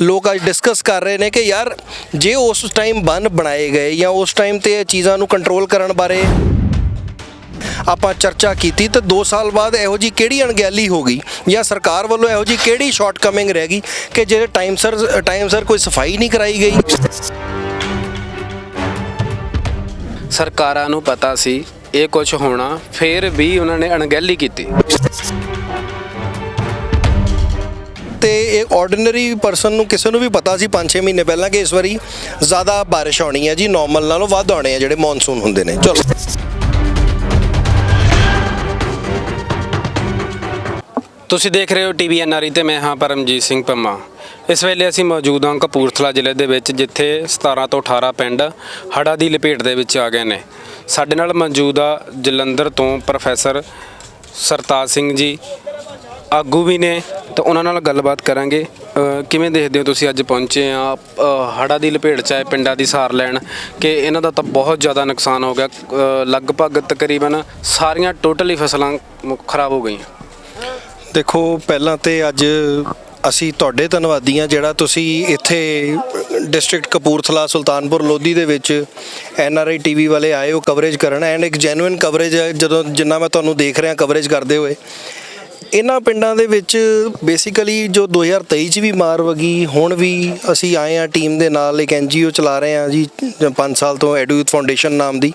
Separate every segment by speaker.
Speaker 1: ਲੋਕ ਅੱਜ ਡਿਸਕਸ ਕਰ ਰਹੇ ਨੇ ਕਿ ਯਾਰ, ਜੇ ਉਸ ਟਾਈਮ ਬੰਨ ਬਣਾਏ ਗਏ ਜਾਂ ਉਸ ਟਾਈਮ ਤੇ ਇਹ ਚੀਜ਼ਾਂ ਨੂੰ ਕੰਟਰੋਲ ਕਰਨ ਬਾਰੇ ਆਪਾਂ ਚਰਚਾ ਕੀਤੀ, ਤੇ 2 ਸਾਲ ਬਾਅਦ ਇਹੋ ਜੀ ਕਿਹੜੀ ਅਣਗਹਿਲੀ ਹੋ ਗਈ? ਜਾਂ ਸਰਕਾਰ ਵੱਲੋਂ ਇਹੋ ਜੀ ਕਿਹੜੀ ਸ਼ਾਰਟਕਮਿੰਗ ਰਹਿ ਗਈ ਕਿ ਜਿਹੜੇ ਟਾਈਮ ਸਰ ਟਾਈਮ ਸਰ ਕੋਈ ਸਫ਼ਾਈ ਨਹੀਂ ਕਰਾਈ ਗਈ?
Speaker 2: ਸਰਕਾਰਾਂ ਨੂੰ ਪਤਾ ਸੀ ਇਹ ਕੁਝ ਹੋਣਾ, ਫਿਰ ਵੀ ਉਹਨਾਂ ਨੇ ਅਣਗਹਿਲੀ ਕੀਤੀ।
Speaker 1: ਤੇ ਇਹ ਆਰਡੀਨਰੀ ਪਰਸਨ ਨੂੰ ਕਿਸੇ ਨੂੰ ਵੀ ਪਤਾ ਸੀ 5-6 ਮਹੀਨੇ ਪਹਿਲਾਂ ਕਿ ਇਸ ਵਾਰੀ ਜ਼ਿਆਦਾ ਬਾਰਿਸ਼ ਆਉਣੀ ਹੈ ਜੀ ਨਾਰਮਲ ਨਾਲੋਂ ਵੱਧ ਆਉਣੇ ਆ ਜਿਹੜੇ ਮੌਨਸੂਨ ਹੁੰਦੇ ਨੇ। ਚਲੋ।
Speaker 2: ਤੁਸੀਂ ਦੇਖ ਰਹੇ ਹੋ ਟੀਵੀ ਐਨਆਰਈ ਤੇ ਮੈਂ ਹਾਂ ਪਰਮਜੀਤ ਸਿੰਘ ਪੰਮਾ। ਇਸ ਵੇਲੇ ਅਸੀਂ ਮੌਜੂਦ ਹਾਂ ਕਪੂਰਥਲਾ ਜ਼ਿਲ੍ਹੇ ਦੇ ਵਿੱਚ, ਜਿੱਥੇ 17 ਤੋਂ 18 ਪਿੰਡ ਹੜਾ ਦੀ ਲਪੇਟ ਦੇ ਵਿੱਚ ਆ ਗਏ ਨੇ। ਸਾਡੇ ਨਾਲ ਮੌਜੂਦ ਆ ਜਲੰਧਰ ਤੋਂ ਪ੍ਰੋਫੈਸਰ ਸਰਤਾਜ ਸਿੰਘ ਜੀ ਆਗੂ ਵੀ ਨੇ ਤਾਂ ਉਹਨਾਂ ਨਾਲ ਗੱਲਬਾਤ ਕਰਾਂਗੇ। ਅ, ਕਿਵੇਂ ਦੇਖਦੇ ਹੋ ਤੁਸੀਂ ਅੱਜ ਪਹੁੰਚੇ ਆ? ਹੜ੍ਹਾਂ ਦੀ ਲਪੇਟ ਚ ਆਏ ਪਿੰਡਾਂ ਦੀ ਸਾਰ ਲੈਣ ਕਿ ਇਹਨਾਂ ਦਾ ਤਾਂ ਬਹੁਤ ਜ਼ਿਆਦਾ ਨੁਕਸਾਨ ਹੋ ਗਿਆ। ਅ, ਲਗਭਗ ਤਕਰੀਬਨ ਸਾਰੀਆਂ ਟੋਟਲੀ ਫਸਲਾਂ ਮੁ ਖਰਾਬ ਹੋ ਗਈਆਂ।
Speaker 1: ਦੇਖੋ ਪਹਿਲਾਂ ਤੇ ਅੱਜ ਅਸੀਂ ਤੁਹਾਡੇ ਧੰਨਵਾਦੀ ਹਾਂ ਜਿਹੜਾ ਤੁਸੀਂ ਇੱਥੇ ਡਿਸਟ੍ਰਿਕਟ ਕਪੂਰਥਲਾ ਸੁਲਤਾਨਪੁਰ ਲੋਧੀ ਦੇ ਵਿੱਚ ਐਨ ਆਰ ਆਈ ਟੀਵੀ ਵਾਲੇ ਆਏ ਹੋ ਕਵਰੇਜ ਕਰਨ। ਐਂਡ ਇੱਕ ਜੈਨੂਇਨ ਕਵਰੇਜ ਹੈ ਜਦੋਂ ਜਿੰਨਾ ਮੈਂ ਤੁਹਾਨੂੰ ਦੇਖ ਰਿਹਾ ਕਵਰੇਜ ਕਰਦੇ ਹੋਏ। ਇਹਨਾਂ ਪਿੰਡਾਂ ਦੇ ਵਿੱਚ ਬੇਸਿਕਲੀ ਜੋ 2023 ਚ ਵੀ ਮਾਰ ਵਗੀ, ਹੁਣ ਵੀ ਅਸੀਂ ਆਏ ਆ ਟੀਮ ਦੇ ਨਾਲ, ਇੱਕ ਐਨਜੀਓ ਚਲਾ ਰਹੇ ਆ ਜੀ 5 ਸਾਲ ਤੋਂ ਐਡੂਥ ਫਾਊਂਡੇਸ਼ਨ ਨਾਮ ਦੀ।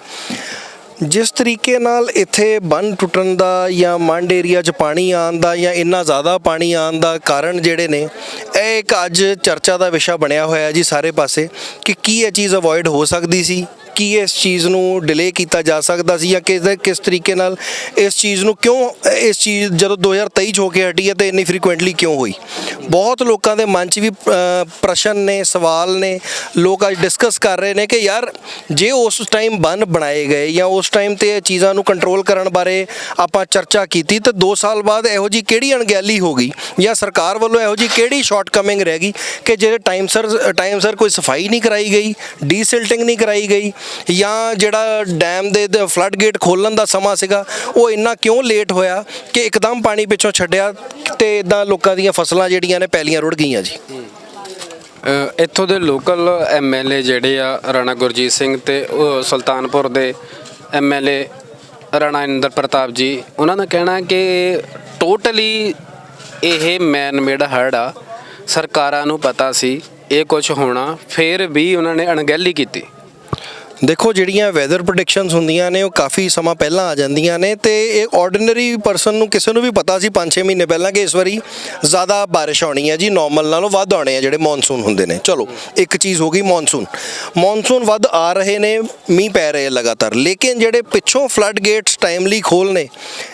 Speaker 1: ਜਿਸ ਤਰੀਕੇ ਨਾਲ ਇੱਥੇ ਬੰਨ ਟੁੱਟਣ ਦਾ ਜਾਂ ਮੰਡ ਏਰੀਆ 'ਚ ਪਾਣੀ ਆਉਣ ਦਾ ਜਾਂ ਇੰਨਾ ਜ਼ਿਆਦਾ ਪਾਣੀ ਆਉਣ ਦਾ ਕਾਰਨ ਜਿਹੜੇ ਨੇ, ਇਹ ਇੱਕ ਅੱਜ ਚਰਚਾ ਦਾ ਵਿਸ਼ਾ ਬਣਿਆ ਹੋਇਆ ਜੀ ਸਾਰੇ ਪਾਸੇ ਕਿ ਕੀ ਇਹ ਚੀਜ਼ ਅਵੋਇਡ ਹੋ ਸਕਦੀ ਸੀ? ਕੀ ਇਸ ਚੀਜ਼ ਨੂੰ ਡਿਲੇ ਕੀਤਾ ਜਾ ਸਕਦਾ ਸੀ ਜਾਂ ਕਿਸ ਕਿਸ ਤਰੀਕੇ ਨਾਲ ਇਸ ਚੀਜ਼ ਨੂੰ ਕਿਉਂ, ਇਸ ਚੀਜ਼ ਜਦੋਂ 2023 ਚ ਹੋ ਕੇ ਹਟੀ ਹੈ ਤੇ ਇੰਨੀ ਫ੍ਰੀਕੁਐਂਟਲੀ ਕਿਉਂ ਹੋਈ? ਬਹੁਤ ਲੋਕਾਂ ਦੇ ਮਨ 'ਚ ਵੀ ਪ੍ਰਸ਼ਨ ਨੇ, ਸਵਾਲ ਨੇ। ਲੋਕ ਅੱਜ ਡਿਸਕਸ ਕਰ ਰਹੇ ਨੇ ਕਿ ਯਾਰ, ਜੇ ਉਸ ਟਾਈਮ ਬੰਨ ਬਣਾਏ ਗਏ ਜਾਂ ਉਸ ਟਾਈਮ ਤੇ ਇਹ ਚੀਜ਼ਾਂ ਨੂੰ ਕੰਟਰੋਲ ਕਰਨ ਬਾਰੇ ਆਪਾਂ ਚਰਚਾ ਕੀਤੀ, ਤਾਂ 2 ਸਾਲ ਬਾਅਦ ਇਹੋ ਜੀ ਕਿਹੜੀ ਅਣਗਹਿਲੀ ਹੋ ਗਈ? ਜਾਂ ਸਰਕਾਰ ਵੱਲੋਂ ਇਹੋ ਜੀ ਕਿਹੜੀ ਸ਼ਾਰਟਕਮਿੰਗ ਰਹਿ ਗਈ ਕਿ ਜਿਹੜੇ ਟਾਈਮ ਸਰ ਟਾਈਮ ਸਰ ਕੋਈ ਸਫ਼ਾਈ ਨਹੀਂ ਕਰਾਈ ਗਈ ਡੀਸਿਲਟਿੰਗ ਨਹੀਂ ਕਰਾਈ ਗਈ? ਜਾਂ ਜਿਹੜਾ ਡੈਮ ਦੇ ਫਲੱਡ ਗੇਟ ਖੋਲਣ ਦਾ ਸਮਾਂ ਸੀਗਾ, ਉਹ ਇੰਨਾ ਕਿਉਂ ਲੇਟ ਹੋਇਆ ਕਿ ਇੱਕਦਮ ਪਾਣੀ ਪਿੱਛੋਂ ਛੱਡਿਆ ਤੇ ਇਦਾਂ ਲੋਕਾਂ ਦੀਆਂ ਫਸਲਾਂ ਜਿਹੜੀਆਂ ਨੇ ਪੈਲੀਆਂ ਰੁੜ ਗਈਆਂ ਜੀ?
Speaker 2: ਇੱਥੋਂ ਦੇ ਲੋਕਲ ਐਮਐਲਏ ਜਿਹੜੇ ਆ, ਰਾਣਾ ਗੁਰਜੀਤ ਸਿੰਘ ਤੇ ਉਹ ਸੁਲਤਾਨਪੁਰ ਦੇ ਐਮਐਲਏ ਰਾਣਾ ਇੰਦਰ ਪ੍ਰਤਾਪ ਜੀ, ਉਹਨਾਂ ਦਾ ਕਹਿਣਾ ਕਿ ਟੋਟਲੀ ਇਹ ਮੈਨ ਮੇਡ ਹਰਡ ਆ, ਸਰਕਾਰਾਂ ਨੂੰ ਪਤਾ ਸੀ, ਇਹ ਕੁਝ ਹੋਣਾ, ਫਿਰ ਵੀ ਉਹਨਾਂ ਨੇ ਅਣਗਹਿਲੀ ਕੀਤੀ।
Speaker 1: ਦੇਖੋ, ਜਿਹੜੀਆਂ ਵੈਦਰ ਪ੍ਰੈਡਿਕਸ਼ਨਸ ਹੁੰਦੀਆਂ ਨੇ, ਉਹ ਕਾਫੀ ਸਮਾਂ ਪਹਿਲਾਂ ਆ ਜਾਂਦੀਆਂ ਨੇ ਤੇ ਇਹ ਆਰਡੀਨਰੀ ਪਰਸਨ ਨੂੰ ਕਿਸੇ ਨੂੰ ਵੀ ਪਤਾ ਸੀ 5-6 ਮਹੀਨੇ ਪਹਿਲਾਂ ਕਿ ਇਸ ਵਾਰੀ ਜ਼ਿਆਦਾ ਬਾਰਿਸ਼ ਆਉਣੀ ਹੈ ਜੀ ਨਾਰਮਲ ਨਾਲੋਂ ਵੱਧ ਆਉਣੇ ਆ ਜਿਹੜੇ ਮੌਨਸੂਨ ਹੁੰਦੇ ਨੇ। ਚਲੋ, ਇੱਕ ਚੀਜ਼ ਹੋ ਗਈ ਮੌਨਸੂਨ ਮੌਨਸੂਨ ਵੱਧ ਆ ਰਹੇ ਨੇ, ਮੀਂਹ ਪੈ ਰਹੇ ਲਗਾਤਾਰ। ਲੇਕਿਨ ਜਿਹੜੇ ਪਿੱਛੋਂ ਫਲੱਡ ਗੇਟਸ ਟਾਈਮਲੀ ਖੋਲਨੇ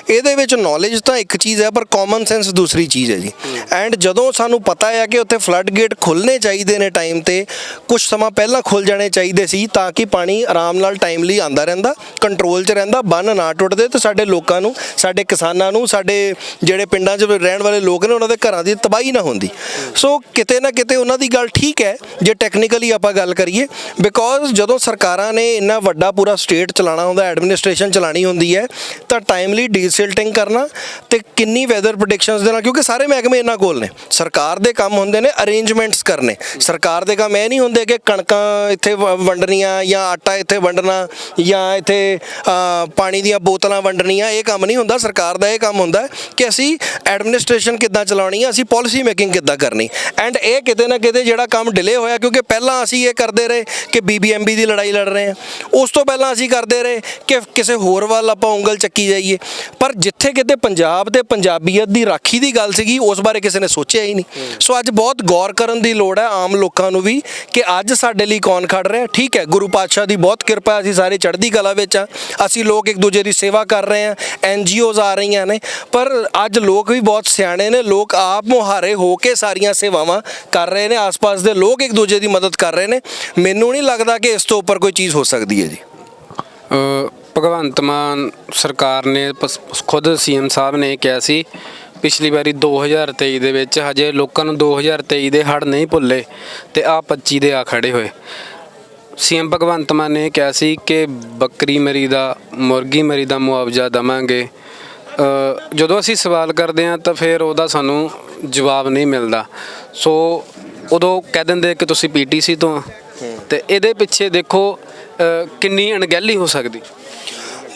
Speaker 1: ਇਹਦੇ ਵਿੱਚ ਨੌਲੇਜ ਤਾਂ ਇੱਕ ਚੀਜ਼ ਹੈ, ਪਰ ਕਾਮਨ ਸੈਂਸ ਦੂਸਰੀ ਚੀਜ਼ ਹੈ ਜੀ। ਐਂਡ ਜਦੋਂ ਸਾਨੂੰ ਪਤਾ ਹੈ ਕਿ ਉੱਥੇ ਫਲੱਡ ਗੇਟ ਖੁੱਲਨੇ ਚਾਹੀਦੇ ਨੇ ਟਾਈਮ ਤੇ ਕੁਝ ਸਮਾਂ ਪਹਿਲਾਂ ਖੁੱਲ ਜਾਣੇ ਚਾਹੀਦੇ ਸੀ ਤਾਂ ਕਿ ਪਾਣੀ ਆਰਾਮ ਨਾਲ ਟਾਈਮਲੀ ਆਂਦਾ ਰਹਿੰਦਾ ਕੰਟਰੋਲ 'ਚ ਰਹਿੰਦਾ, ਬੰਨ ਨਾ ਟੁੱਟਦੇ ਤੇ ਸਾਡੇ ਲੋਕਾਂ ਨੂੰ, ਸਾਡੇ ਕਿਸਾਨਾਂ ਨੂੰ, ਸਾਡੇ ਜਿਹੜੇ ਪਿੰਡਾਂ 'ਚ ਰਹਿਣ ਵਾਲੇ ਲੋਕ ਨੇ, ਉਹਨਾਂ ਦੇ ਘਰਾਂ ਦੀ ਤਬਾਹੀ ਨਾ ਹੁੰਦੀ। ਸੋ ਕਿਤੇ ਨਾ ਕਿਤੇ ਉਹਨਾਂ ਦੀ ਗੱਲ ਠੀਕ ਹੈ, ਜੇ ਟੈਕਨੀਕਲੀ ਆਪਾਂ ਗੱਲ ਕਰੀਏ ਬਿਕੋਜ਼ ਜਦੋਂ ਸਰਕਾਰਾਂ ਨੇ ਇੰਨਾ ਵੱਡਾ ਪੂਰਾ ਸਟੇਟ ਚਲਾਉਣਾ ਹੁੰਦਾ ਐਡਮਿਨਿਸਟ੍ਰੇਸ਼ਨ ਚਲਾਣੀ ਹੁੰਦੀ ਹੈ, ਤਾਂ ਟਾਈਮਲੀ ਡੀਸਿਲਟਿੰਗ ਕਰਨਾ ਤੇ ਕਿੰਨੀ ਵੈਦਰ ਪ੍ਰੈਡਿਕਸ਼ਨਸ ਦੇ ਨਾਲ ਕਿਉਂਕਿ ਸਾਰੇ ਮਹਿਕਮੇ ਇਹਨਾਂ ਕੋਲ ਨੇ। ਸਰਕਾਰ ਦੇ ਕੰਮ ਹੁੰਦੇ ਨੇ ਅਰੇਂਜਮੈਂਟਸ ਕਰਨੇ। ਸਰਕਾਰ ਦੇ ਕੰਮ ਇਹ ਨਹੀਂ ਹੁੰਦੇ ਕਿ ਕਣਕਾਂ ਇੱਥੇ ਵ- ਵੰਡਣੀਆਂ ਜਾਂ ਆਟਾ ਇੱਥੇ ਵੰਡਣਾ ਜਾਂ ਇੱਥੇ ਪਾਣੀ ਦੀਆਂ ਬੋਤਲਾਂ ਵੰਡਣੀਆਂ, ਇਹ ਕੰਮ ਨਹੀਂ ਹੁੰਦਾ, ਸਰਕਾਰ ਦਾ ਇਹ ਕੰਮ ਹੁੰਦਾ ਕਿ ਅਸੀਂ ਐਡਮਿਨਿਸਟ੍ਰੇਸ਼ਨ ਕਿੱਦਾਂ ਚਲਾਉਣੀ ਹੈ ਅਸੀਂ ਪਾਲਿਸੀ ਮੇਕਿੰਗ ਕਿੱਦਾਂ ਕਰਨੀ। ਐਂਡ ਇਹ ਕਿਤੇ ਨਾ ਕਿਤੇ ਜਿਹੜਾ ਕੰਮ ਡਿਲੇ ਹੋਇਆ, ਕਿਉਂਕਿ ਪਹਿਲਾਂ ਅਸੀਂ ਇਹ ਕਰਦੇ ਰਹੇ ਕਿ ਬੀਬੀਐਮਬੀ ਦੀ ਲੜਾਈ ਲੜ ਰਹੇ ਹਾਂ ਉਸ ਤੋਂ ਪਹਿਲਾਂ ਅਸੀਂ ਕਰਦੇ ਰਹੇ ਕਿ ਕਿਸੇ ਹੋਰ ਵੱਲ ਆਪਾਂ ਉਂਗਲ ਚੱਕੀ ਜਾਈਏ। ਪਰ ਜਿੱਥੇ ਕਿਤੇ ਪੰਜਾਬ ਤੇ ਪੰਜਾਬੀਅਤ ਦੀ ਰਾਖੀ ਦੀ ਗੱਲ ਸੀਗੀ, ਉਸ ਬਾਰੇ ਕਿਸੇ ਨੇ ਸੋਚਿਆ ਹੀ ਨਹੀਂ। ਸੋ ਅੱਜ ਬਹੁਤ ਗੌਰ ਕਰਨ ਦੀ ਲੋੜ ਹੈ ਆਮ ਲੋਕਾਂ ਨੂੰ ਵੀ ਕਿ ਅੱਜ ਸਾਡੇ ਲਈ ਕੌਣ ਖੜ ਰਿਹਾ। ਠੀਕ ਹੈ, ਗੁਰੂ ਪਾਤਸ਼ਾਹ ਦੀ ਬਹੁਤ ਕਿਰਪਾ ਅਸੀਂ ਸਾਰੇ ਚੜ੍ਹਦੀ ਕਲਾ ਵਿੱਚ ਆ ਅਸੀਂ ਲੋਕ ਇੱਕ ਦੂਜੇ ਦੀ ਸੇਵਾ ਕਰ ਰਹੇ ਹਾਂ ਐਨਜੀਓਜ਼ ਆ ਰਹੀਆਂ ਨੇ। ਪਰ ਅੱਜ ਲੋਕ ਵੀ ਬਹੁਤ ਸਿਆਣੇ ਨੇ, ਲੋਕ ਆਪ ਮੁਹਾਰੇ ਹੋ ਕੇ ਸਾਰੀਆਂ ਸੇਵਾਵਾਂ ਕਰ ਰਹੇ ਨੇ, ਆਸ-ਪਾਸ ਦੇ ਲੋਕ ਇੱਕ ਦੂਜੇ ਦੀ ਮਦਦ ਕਰ ਰਹੇ ਨੇ। ਮੈਨੂੰ ਨਹੀਂ ਲੱਗਦਾ ਕਿ ਇਸ ਤੋਂ ਉੱਪਰ ਕੋਈ ਚੀਜ਼ ਹੋ ਸਕਦੀ ਹੈ ਜੀ।
Speaker 2: ਭਗਵੰਤ ਮਾਨ ਸਰਕਾਰ ਨੇ ਪਸ- ਖੁਦ ਸੀਐਮ ਸਾਹਿਬ ਨੇ ਕਿਹਾ ਸੀ, ਪਿਛਲੀ ਵਾਰੀ 2023 ਦੇ ਵਿੱਚ ਹਜੇ ਲੋਕਾਂ ਨੂੰ 2023 ਦੇ ਹੜ ਨਹੀਂ ਭੁੱਲੇ ਤੇ ਆ 25 ਦੇ ਆ ਖੜੇ ਹੋਏ। ਸੀਐਮ ਭਗਵੰਤ ਮਾਨ ਨੇ ਕਿਹਾ ਸੀ ਕਿ ਬੱਕਰੀ ਮਰੀ ਦਾ ਮੁਰਗੀ ਮਰੀ ਦਾ ਮੁਆਵਜ਼ਾ ਦਵਾਂਗੇ। ਜਦੋਂ ਅਸੀਂ ਸਵਾਲ ਕਰਦੇ ਹਾਂ ਤਾਂ ਫਿਰ ਉਹਦਾ ਸਾਨੂੰ ਜਵਾਬ ਨਹੀਂ ਮਿਲਦਾ। ਸੋ ਉਦੋਂ ਕਹਿ ਦਿੰਦੇ ਕਿ ਤੁਸੀਂ ਪੀਟੀਸੀ ਤੋਂ ਆ। ਤੇ ਇਹਦੇ ਪਿੱਛੇ ਦੇਖੋ ਅ, ਕਿੰਨੀ ਅਣਗਹਿਲੀ ਹੋ ਸਕਦੀ।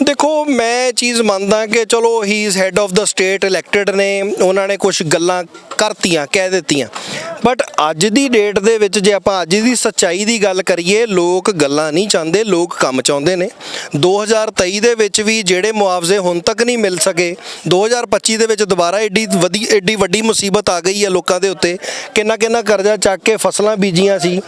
Speaker 1: ਦੇਖੋ, ਮੈਂ ਇਹ ਚੀਜ਼ ਮੰਨਦਾ ਕਿ ਚਲੋ he is head of the state elected ਨੇ, ਉਹਨਾਂ ਨੇ ਕੁਝ ਗੱਲਾਂ ਕਰਤੀਆਂ, ਕਹਿ ਦਿੱਤੀਆਂ। ਬਟ ਅੱਜ ਦੀ ਡੇਟ ਦੇ ਵਿੱਚ ਜੇ ਆਪਾਂ ਅੱਜ ਦੀ ਸੱਚਾਈ ਦੀ ਗੱਲ ਕਰੀਏ, ਲੋਕ ਗੱਲਾਂ ਨਹੀਂ ਚਾਹੁੰਦੇ, ਲੋਕ ਕੰਮ ਚਾਹੁੰਦੇ ਨੇ। 2023 ਦੇ ਵਿੱਚ ਵੀ ਜਿਹੜੇ ਮੁਆਵਜ਼ੇ ਹੁਣ ਤੱਕ ਨਹੀਂ ਮਿਲ ਸਕੇ 2025 ਦੇ ਵਿੱਚ ਦੁਬਾਰਾ ਏਡੀ ਵਧੀ, ਏਡੀ ਵੱਡੀ ਮੁਸੀਬਤ ਆ ਗਈ ਹੈ ਲੋਕਾਂ ਦੇ ਉੱਤੇ। ਕਿੰਨਾ ਕਿੰਨਾ ਕਰਜ਼ਾ ਚੱਕ ਕੇ ਫਸਲਾਂ ਬੀਜੀਆਂ ਸੀ।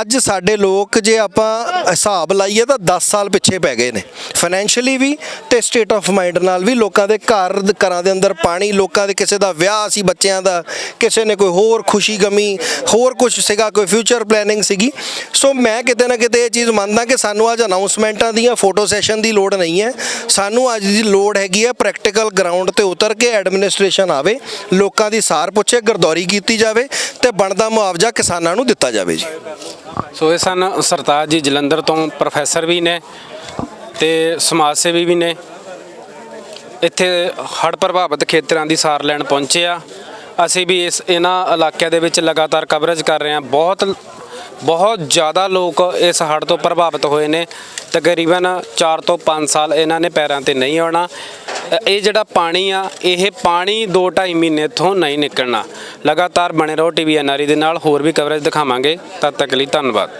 Speaker 1: ਅੱਜ ਸਾਡੇ ਲੋਕ ਜੇ ਆਪਾਂ ਹਿਸਾਬ ਲਾਈਏ ਤਾਂ 10 ਸਾਲ ਪਿੱਛੇ ਪੈ ਗਏ ਨੇ। ਫਾਈਨੈਂਸ਼ੀਅਲੀ ਵੀ ਤੇ ਸਟੇਟ ਆਫ ਮਾਈਂਡ ਨਾਲ ਵੀ ਲੋਕਾਂ ਦੇ ਘਰ ਘਰਾਂ ਦੇ ਅੰਦਰ ਪਾਣੀ, ਲੋਕਾਂ ਦੇ ਕਿਸੇ ਦਾ ਵਿਆਹ ਸੀ, ਬੱਚਿਆਂ ਦਾ, ਕਿਸੇ ਨੇ ਕੋਈ ਹੋਰ ਖੁਸ਼ੀ ਗਮੀ, ਹੋਰ ਕੁਝ ਸੀਗਾ, ਕੋਈ ਫਿਊਚਰ ਪਲੈਨਿੰਗ ਸੀਗੀ। ਸੋ ਮੈਂ ਕਿਤੇ ਨਾ ਕਿਤੇ ਇਹ ਚੀਜ਼ ਮੰਨਦਾ ਕਿ ਸਾਨੂੰ ਅੱਜ ਅਨਾਉਂਸਮੈਂਟਾਂ ਦੀਆਂ ਫੋਟੋ ਸੈਸ਼ਨ ਦੀ ਲੋੜ ਨਹੀਂ ਹੈ। ਸਾਨੂੰ ਅੱਜ ਦੀ ਲੋੜ ਹੈਗੀ ਹੈ ਪ੍ਰੈਕਟੀਕਲ ਗਰਾਊਂਡ ਤੇ ਉਤਰ ਕੇ ਐਡਮਿਨਿਸਟ੍ਰੇਸ਼ਨ ਆਵੇ, ਲੋਕਾਂ ਦੀ ਸਾਰ ਪੁੱਛੇ, ਗਰਦੌਰੀ ਕੀਤੀ ਜਾਵੇ ਤੇ ਬਣਦਾ ਮੁਆਵਜ਼ਾ ਕਿਸਾਨਾਂ ਨੂੰ ਦਿੱਤਾ ਜਾਵੇ ਜੀ।
Speaker 2: ਸੋ ਇਹ ਸਨ ਸਰਤਾਜ ਜੀ ਜਲੰਧਰ ਤੋਂ, ਪ੍ਰੋਫੈਸਰ ਵੀ ਨੇ। ਤੇ ਸਮਾਜ ਸੇਵੀ ਵੀ ਨੇ। ਇੱਥੇ ਹੜ੍ਹ ਪ੍ਰਭਾਵਿਤ ਖੇਤਰਾਂ ਦੀ ਸਾਰ ਲੈਣ ਪਹੁੰਚੇ ਆ। ਅਸੀਂ ਵੀ ਇਸ ਇਹਨਾਂ ਇਲਾਕਿਆਂ ਦੇ ਵਿੱਚ ਲਗਾਤਾਰ ਕਵਰੇਜ ਕਰ ਰਹੇ ਹਾਂ। ਬਹੁਤ ਬਹੁਤ ਜ਼ਿਆਦਾ ਲੋਕ ਇਸ ਹੜ੍ਹ ਤੋਂ ਪ੍ਰਭਾਵਿਤ ਹੋਏ ਨੇ। ਤਕਰੀਬਨ 4 ਤੋਂ 5 ਸਾਲ ਇਹਨਾਂ ਨੇ ਪੈਰਾਂ ਤੇ ਨਹੀਂ ਆਉਣਾ। ਇਹ ਜਿਹੜਾ ਪਾਣੀ ਆ, ਇਹ ਪਾਣੀ 2.5 ਮਹੀਨੇ ਤੋਂ ਨਹੀਂ ਨਿਕਲਣਾ। ਲਗਾਤਾਰ ਬਣੇ ਰਹੋ ਟੀਵੀ ਐਨਆਰਈ ਦੇ ਨਾਲ। ਹੋਰ ਵੀ ਕਵਰੇਜ ਦਿਖਾਵਾਂਗੇ। ਤਦ ਤੱਕ ਲਈ ਧੰਨਵਾਦ।